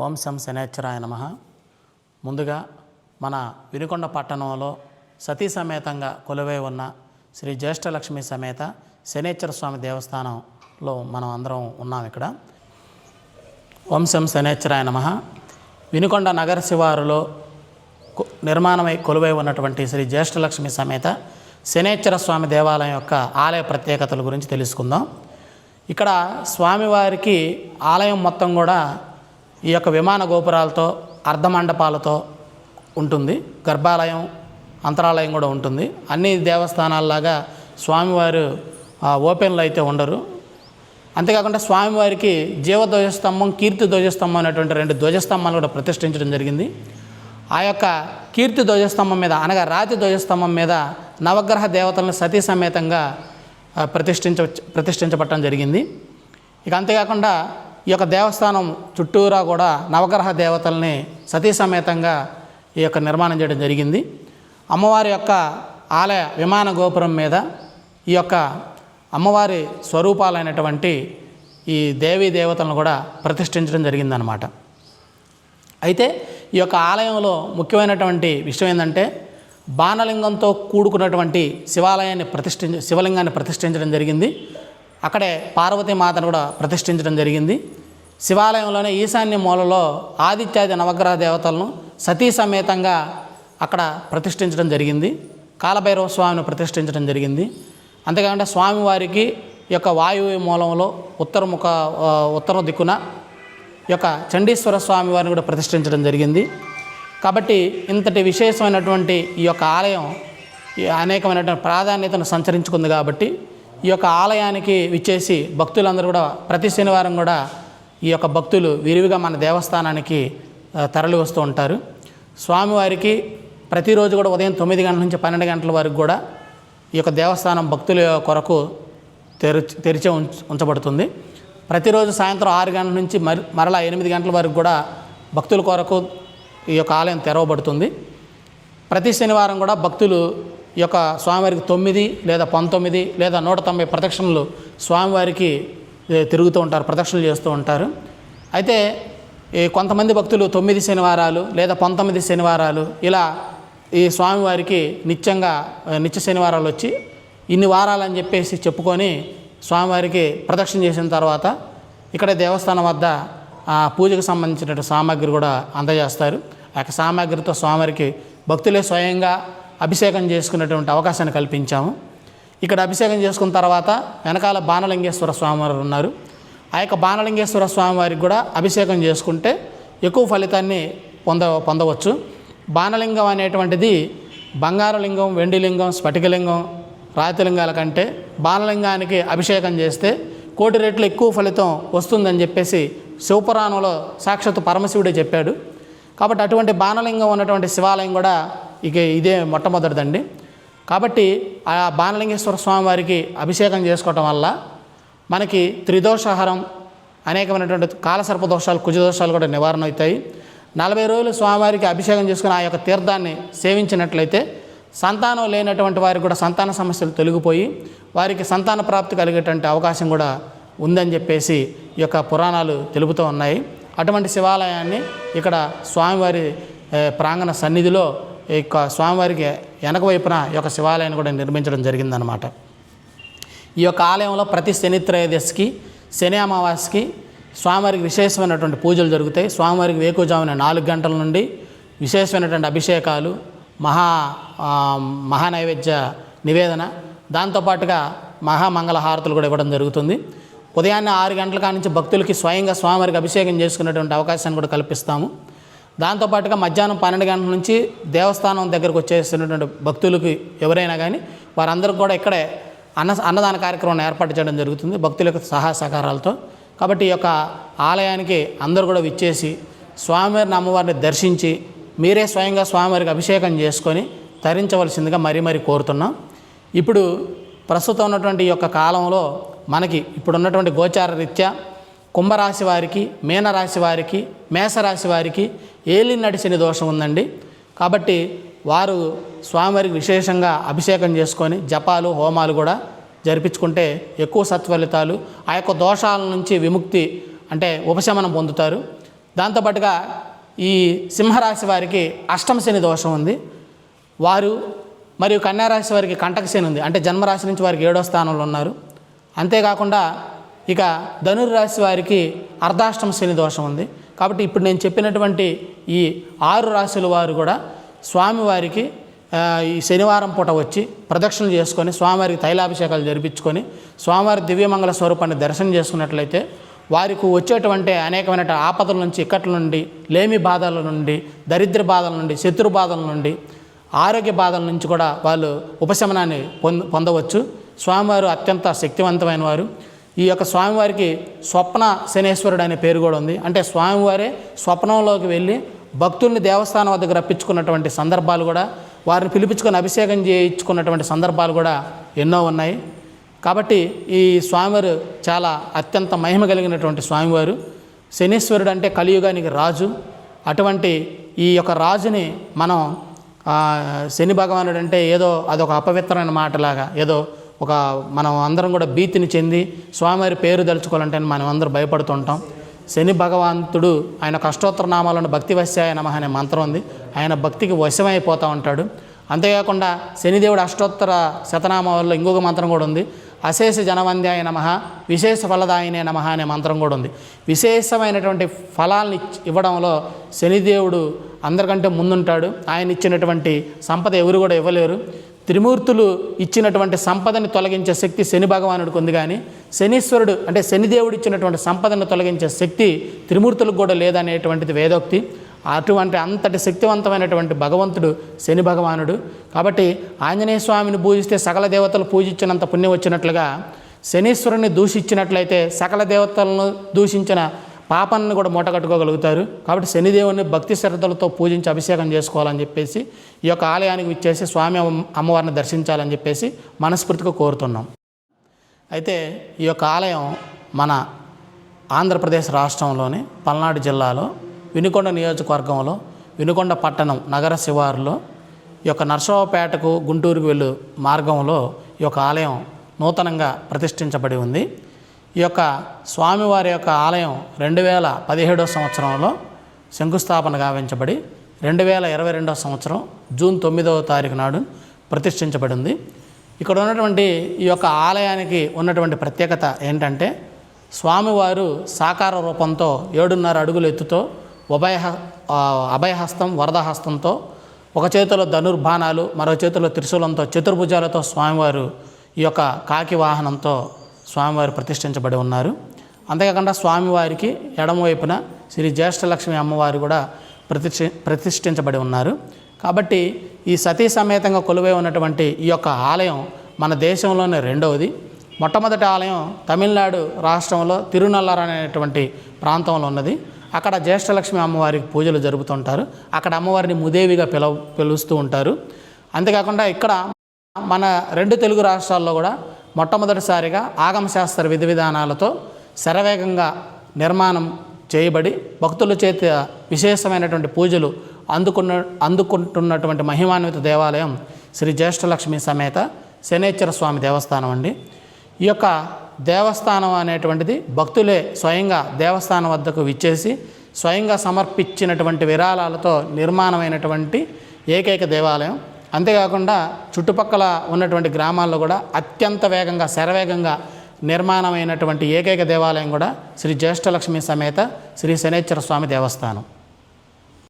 ఓం శం శనేశ్వరాయ నమ. ముందుగా మన వినుకొండ పట్టణంలో సతీ సమేతంగా కొలువై ఉన్న శ్రీ జ్యేష్ఠలక్ష్మి సమేత శనేశ్వర స్వామి దేవస్థానంలో మనం అందరం ఉన్నాం ఇక్కడ. ఓం శం శనేశ్వరాయ నమ. వినుకొండ నగర శివారులో నిర్మాణమై కొలువై ఉన్నటువంటి శ్రీ జ్యేష్ఠలక్ష్మి సమేత శనేశ్వర స్వామి దేవాలయం యొక్క ఆలయ ప్రత్యేకతల గురించి తెలుసుకుందాం. ఇక్కడ స్వామివారికి ఆలయం మొత్తం కూడా ఈ యొక్క విమాన గోపురాలతో అర్ధమండపాలతో ఉంటుంది. గర్భాలయం అంతరాలయం కూడా ఉంటుంది. అన్ని దేవస్థానాల్లాగా స్వామివారు ఓపెన్లు ఓపెన్లో అయితే ఉండరు. అంతేకాకుండా స్వామివారికి జీవధ్వజస్తంభం కీర్తి ధ్వజస్తంభం అనేటువంటి రెండు ధ్వజస్తంభాలు కూడా ప్రతిష్ఠించడం జరిగింది. ఆ యొక్క కీర్తి ధ్వజస్తంభం మీద అనగా రాతి ధ్వజస్తంభం మీద నవగ్రహ దేవతలను సతీ సమేతంగా ప్రతిష్ఠించ ప్రతిష్ఠించబట్టడం జరిగింది. ఇక అంతేకాకుండా ఈ యొక్క దేవస్థానం చుట్టూరా కూడా నవగ్రహ దేవతల్ని సతీ సమేతంగా ఈ యొక్క నిర్మాణం చేయడం జరిగింది. అమ్మవారి యొక్క ఆలయ విమాన గోపురం మీద ఈ యొక్క అమ్మవారి స్వరూపాలైనటువంటి ఈ దేవీ దేవతలను కూడా ప్రతిష్ఠించడం జరిగిందనమాట అయితే ఈ యొక్క ఆలయంలో ముఖ్యమైనటువంటి విషయం ఏంటంటే బాణలింగంతో కూడుకున్నటువంటి శివాలయాన్ని ప్రతిష్ఠించ శివలింగాన్ని ప్రతిష్ఠించడం జరిగింది. అక్కడే పార్వతీ మాతను కూడా ప్రతిష్ఠించడం జరిగింది. శివాలయంలోనే ఈశాన్య మూలలో ఆదిత్యాది నవగ్రహ దేవతలను సతీ సమేతంగా అక్కడ ప్రతిష్ఠించడం జరిగింది. కాలభైరవ స్వామిని ప్రతిష్ఠించడం జరిగింది. అంతేకాకుండా స్వామివారికి యొక్క వాయువ్య మూలంలో ఉత్తరముఖ ఉత్తర దిక్కున ఈ యొక్క చండీశ్వర స్వామి వారిని కూడా ప్రతిష్ఠించడం జరిగింది. కాబట్టి ఇంతటి విశేషమైనటువంటి ఈ యొక్క ఆలయం ఈ అనేకమైనటువంటి ప్రాధాన్యతను సంచరించుకుంది కాబట్టి ఈ యొక్క ఆలయానికి విచ్చేసి భక్తులందరూ కూడా ప్రతి శనివారం కూడా ఈ యొక్క భక్తులు విరివిగా మన దేవస్థానానికి తరలి వస్తూ ఉంటారు. స్వామివారికి ప్రతిరోజు కూడా ఉదయం తొమ్మిది గంటల నుంచి పన్నెండు గంటల వరకు కూడా ఈ యొక్క దేవస్థానం భక్తుల కొరకు తెరిచి తెరిచే ఉంచబడుతుంది. ప్రతిరోజు సాయంత్రం ఆరు గంటల నుంచి మరి మరలా ఎనిమిది గంటల వరకు కూడా భక్తుల కొరకు ఈ యొక్క ఆలయం తెరవబడుతుంది. ప్రతి శనివారం కూడా భక్తులు ఈ యొక్క స్వామివారికి తొమ్మిది లేదా పంతొమ్మిది లేదా నూట తొంభై ప్రదక్షిణలు స్వామివారికి తిరుగుతూ ఉంటారు ప్రదక్షిణలు చేస్తూ ఉంటారు. అయితే ఈ కొంతమంది భక్తులు తొమ్మిది శనివారాలు లేదా పంతొమ్మిది శనివారాలు ఇలా ఈ స్వామివారికి నిత్యంగా నిత్య శనివారాలు వచ్చి ఇన్ని వారాలు అని చెప్పేసి చెప్పుకొని స్వామివారికి ప్రదక్షిణ చేసిన తర్వాత ఇక్కడ దేవస్థానం వద్ద ఆ పూజకు సంబంధించినటువంటి సామాగ్రి కూడా అందజేస్తారు. ఆ యొక్క సామాగ్రితో స్వామివారికి భక్తులే స్వయంగా అభిషేకం చేసుకునేటువంటి అవకాశాన్ని కల్పించాము. ఇక్కడ అభిషేకం చేసుకున్న తర్వాత వెనకాల బాణలింగేశ్వర స్వామివారు ఉన్నారు. ఆ యొక్క బాణలింగేశ్వర స్వామివారికి కూడా అభిషేకం చేసుకుంటే ఎక్కువ ఫలితాన్ని పొంద పొందవచ్చు. బాణలింగం అనేటువంటిది బంగారలింగం వెండిలింగం వెండి లింగం స్ఫటికలింగం రాతిలింగాల కంటే బాణలింగానికి అభిషేకం చేస్తే కోటి రెట్లు ఎక్కువ ఫలితం వస్తుందని చెప్పేసి శివపురాణంలో సాక్షాత్ పరమశివుడే చెప్పాడు. కాబట్టి అటువంటి బాణలింగం ఉన్నటువంటి శివాలయం కూడా ఇక ఇదే మొట్టమొదటిదండి. కాబట్టి ఆ బాణలింగేశ్వర స్వామి వారికి అభిషేకం చేసుకోవటం వల్ల మనకి త్రిదోషహరం అనేకమైనటువంటి కాలసర్ప దోషాలు కుజదోషాలు కూడా నివారణ అవుతాయి నలభై రోజులు స్వామివారికి అభిషేకం చేసుకుని ఆ యొక్క తీర్థాన్ని సేవించినట్లయితే సంతానం లేనటువంటి వారికి కూడా సంతాన సమస్యలు తొలగిపోయి వారికి సంతాన ప్రాప్తి కలిగేటువంటి అవకాశం కూడా ఉందని చెప్పేసి ఈ యొక్క పురాణాలు తెలుపుతూ ఉన్నాయి. అటువంటి శివాలయాన్ని ఇక్కడ స్వామివారి ప్రాంగణ సన్నిధిలో ఈ యొక్క స్వామివారికి వెనక వైపున ఈ యొక్క శివాలయాన్ని కూడా నిర్మించడం జరిగిందనమాట ఈ యొక్క ఆలయంలో ప్రతి శని త్రయోదశికి శని అమావాస్యకి స్వామివారికి విశేషమైనటువంటి పూజలు జరుగుతాయి. స్వామివారికి వేకుజామున నాలుగు గంటల నుండి విశేషమైనటువంటి అభిషేకాలు మహా మహానైవేద్య నివేదన దాంతోపాటుగా మహామంగళ హారతులు కూడా ఇవ్వడం జరుగుతుంది. ఉదయాన్నే ఆరు గంటల కాడ నుంచి భక్తులకి స్వయంగా స్వామివారికి అభిషేకం చేసుకునేటువంటి అవకాశాన్ని కూడా కల్పిస్తాము. దాంతోపాటుగా మధ్యాహ్నం పన్నెండు గంటల నుంచి దేవస్థానం దగ్గరకు వచ్చేసినటువంటి భక్తులకి ఎవరైనా కానీ వారందరూ కూడా ఇక్కడే అన్న అన్నదాన కార్యక్రమాన్ని ఏర్పాటు చేయడం జరుగుతుంది భక్తుల యొక్క సహాయ సహకారాలతో. కాబట్టి ఈ యొక్క ఆలయానికి అందరూ కూడా విచ్చేసి స్వామివారిని అమ్మవారిని దర్శించి మీరే స్వయంగా స్వామివారికి అభిషేకం చేసుకొని తరించవలసిందిగా మరీ మరీ కోరుతున్నాం. ఇప్పుడు ప్రస్తుతం ఉన్నటువంటి ఈ యొక్క కాలంలో మనకి ఇప్పుడు ఉన్నటువంటి గోచార రీత్యా కుంభరాశి వారికి మీనరాశి వారికి మేషరాశి వారికి ఏలి నడిచిన దోషం ఉందండి. కాబట్టి వారు స్వామివారికి విశేషంగా అభిషేకం చేసుకొని జపాలు హోమాలు కూడా జరిపించుకుంటే ఎక్కువ సత్ఫలితాలు ఆ యొక్క దోషాల నుంచి విముక్తి అంటే ఉపశమనం పొందుతారు. దాంతోపాటుగా ఈ సింహరాశి వారికి అష్టమ శని దోషం ఉంది. వారు మరియు కన్యారాశి వారికి కంటక శని ఉంది. అంటే జన్మరాశి నుంచి వారికి ఏడో స్థానంలో ఉన్నారు. అంతేకాకుండా ఇక ధనుర్రాశి వారికి అర్ధాష్టమ శని దోషం ఉంది. కాబట్టి ఇప్పుడు నేను చెప్పినటువంటి ఈ ఆరు రాశుల వారు కూడా స్వామివారికి ఈ శనివారం పూట వచ్చి ప్రదక్షిణలు చేసుకొని స్వామివారికి తైలాభిషేకాలు జరిపించుకొని స్వామివారి దివ్యమంగళ స్వరూపాన్ని దర్శనం చేసుకున్నట్లయితే వారికి వచ్చేటువంటి అనేకమైన ఆపదల నుంచి ఇక్కట్ల నుండి లేమి బాధల నుండి దరిద్ర బాధల నుండి శత్రు బాధల నుండి ఆరోగ్య బాధల నుంచి కూడా వాళ్ళు ఉపశమనాన్ని పొంద పొందవచ్చు. స్వామివారు అత్యంత శక్తివంతమైన వారు. ఈ యొక్క స్వామివారికి స్వప్న శనేశ్వరుడు అనే పేరు కూడా ఉంది. అంటే స్వామివారే స్వప్నంలోకి వెళ్ళి భక్తుల్ని దేవస్థానం వద్దకు రప్పించుకున్నటువంటి సందర్భాలు కూడా వారిని పిలిపించుకొని అభిషేకం చేయించుకున్నటువంటి సందర్భాలు కూడా ఎన్నో ఉన్నాయి. కాబట్టి ఈ స్వామివారు చాలా అత్యంత మహిమ కలిగినటువంటి స్వామివారు. శనీశ్వరుడు అంటే కలియుగానికి రాజు. అటువంటి ఈ యొక్క రాజుని మనం శని భగవానుడు అంటే ఏదో అదొక అపవిత్రమైన మాటలాగా ఏదో ఒక మనం అందరం కూడా భీతిని చెంది స్వామివారి పేరు తలుచుకోవాలంటే మనం అందరం భయపడుతుంటాం. శని భగవంతుడు ఆయన కష్టోత్తర నామాలను భక్తి వశ్యాయ నమ అనే మంత్రం ఉంది. ఆయన భక్తికి వశమైపోతూ ఉంటాడు. అంతేకాకుండా శనిదేవుడు అష్టోత్తర శతనామాల్లో ఇంకొక మంత్రం కూడా ఉంది. అశేష జనవంద్యాయ నమ విశేష ఫలదాయనే నమ అనే మంత్రం కూడా ఉంది. విశేషమైనటువంటి ఫలాల్ని ఇవ్వడంలో శనిదేవుడు అందరికంటే ముందుంటాడు. ఆయన ఇచ్చినటువంటి సంపద ఎవరు కూడా ఇవ్వలేరు. త్రిమూర్తులు ఇచ్చినటువంటి సంపదని తొలగించే శక్తి శని భగవానుడికి ఉంది కానీ శనీశ్వరుడు అంటే శనిదేవుడు ఇచ్చినటువంటి సంపదను తొలగించే శక్తి త్రిమూర్తులకు కూడా లేదనేటువంటిది వేదోక్తి. అటువంటి అంతటి శక్తివంతమైనటువంటి భగవంతుడు శని భగవానుడు. కాబట్టి ఆంజనేయ స్వామిని పూజిస్తే సకల దేవతలు పూజించినంత పుణ్యం వచ్చినట్లుగా శనీశ్వరుని దూషించినట్లయితే సకల దేవతలను దూషించిన పాపాన్ని కూడా మూటగట్టుకోగలుగుతారు కాబట్టి శనిదేవుని భక్తి శ్రద్ధలతో పూజించి అభిషేకం చేసుకోవాలని చెప్పేసి ఈ యొక్క ఆలయానికి విచ్చేసి స్వామి అమ్మవారిని దర్శించాలని చెప్పేసి మనస్ఫూర్తిగా కోరుతున్నాం. అయితే ఈ యొక్క ఆలయం మన ఆంధ్రప్రదేశ్ రాష్ట్రంలోని పల్నాడు జిల్లాలో వినుకొండ నియోజకవర్గంలో వినుకొండ పట్టణం నగర శివారులో ఈ యొక్క నర్సరావుపేటకు గుంటూరుకు వెళ్ళు మార్గంలో ఈ యొక్క ఆలయం నూతనంగా ప్రతిష్ఠించబడి ఉంది. ఈ యొక్క స్వామివారి యొక్క ఆలయం రెండు వేల పదిహేడో సంవత్సరంలో శంకుస్థాపన గావించబడి రెండు వేల ఇరవై రెండో సంవత్సరం జూన్ తొమ్మిదవ తారీఖు నాడు ప్రతిష్ఠించబడింది. ఇక్కడ ఉన్నటువంటి ఈ యొక్క ఆలయానికి ఉన్నటువంటి ప్రత్యేకత ఏంటంటే స్వామివారు సాకార రూపంతో ఏడున్నర అడుగుల ఎత్తుతో ఉభయ అభయహస్తం వరదహస్తంతో ఒక చేతిలో ధనుర్బాణాలు మరో చేతిలో త్రిశూలంతో చతుర్భుజాలతో స్వామివారు ఈ యొక్క కాకి వాహనంతో స్వామివారు ప్రతిష్ఠించబడి ఉన్నారు. అంతేకాకుండా స్వామివారికి ఎడమవైపున శ్రీ జ్యేష్ఠలక్ష్మి అమ్మవారు కూడా ప్రతిష్ఠి ప్రతిష్ఠించబడి ఉన్నారు. కాబట్టి ఈ సతీ సమేతంగా కొలువై ఉన్నటువంటి ఈ యొక్క ఆలయం మన దేశంలోనే రెండవది. మొట్టమొదటి ఆలయం తమిళనాడు రాష్ట్రంలో తిరునల్లర్ అనేటువంటి ప్రాంతంలో ఉన్నది. అక్కడ జ్యేష్ఠలక్ష్మి అమ్మవారికి పూజలు జరుపుతుంటారు అక్కడ అమ్మవారిని ముదేవిగా పిలవ పిలుస్తూ ఉంటారు. అంతేకాకుండా ఇక్కడ మన రెండు తెలుగు రాష్ట్రాల్లో కూడా మొట్టమొదటిసారిగా ఆగమశాస్త్ర విధి విధానాలతో శరవేగంగా నిర్మాణం చేయబడి భక్తుల చేత విశేషమైనటువంటి పూజలు అందుకున్న అందుకుంటున్నటువంటి మహిమాన్విత దేవాలయం శ్రీ జ్యేష్ఠలక్ష్మి సమేత శనేశ్వర స్వామి దేవస్థానం అండి. ఈ యొక్క దేవస్థానం అనేటువంటిది భక్తులే స్వయంగా దేవస్థానం వద్దకు విచ్చేసి స్వయంగా సమర్పించినటువంటి విరాళాలతో నిర్మాణమైనటువంటి ఏకైక దేవాలయం. అంతేకాకుండా చుట్టుపక్కల ఉన్నటువంటి గ్రామాల్లో కూడా అత్యంత వేగంగా శరవేగంగా నిర్మాణమైనటువంటి ఏకైక దేవాలయం కూడా శ్రీ జ్యేష్ఠలక్ష్మి సమేత శ్రీ శనేశ్వర స్వామి దేవస్థానం.